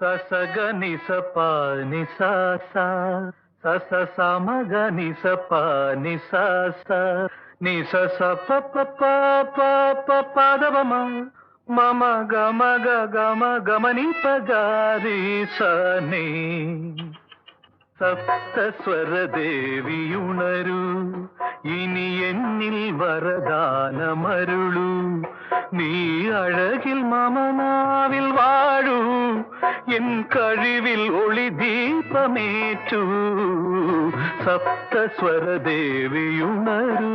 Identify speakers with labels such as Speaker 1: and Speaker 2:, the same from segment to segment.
Speaker 1: ససగ
Speaker 2: నిస పాని సస సమగ నిస పాని సస నిస సప పప పదమ మమ గమ గమ గమని పగారి సని സപ്തസ്വരദേവിയുണരു ഇനി എന്നിൽ വരദാനമരുളൂ நீ அழகில் மமனாவில் வாழு என் கழிவில் ஒளி தீபமேற்று சப்தஸ்வர தேவியுணரு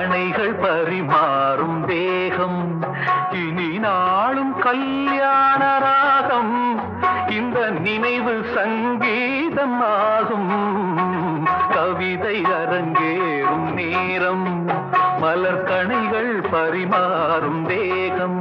Speaker 2: அணைகள் பரிமாறும் தேகம். இனி நாளும் கல்யாண ராகம். இந்த நினைவு சங்கீதம் ஆகும். கவிதை அரங்கேறும் நேரம். மலர்கணைகள் பரிமாறும் தேகம்.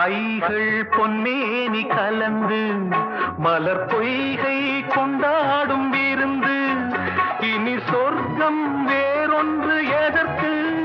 Speaker 2: கைகள் பொன்மேனி கலந்து மலர் பொய்கை கொண்டாடும் விருந்து. இனி சொர்க்கம் வேறொன்று எதற்கு?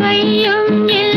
Speaker 2: பையும் எல்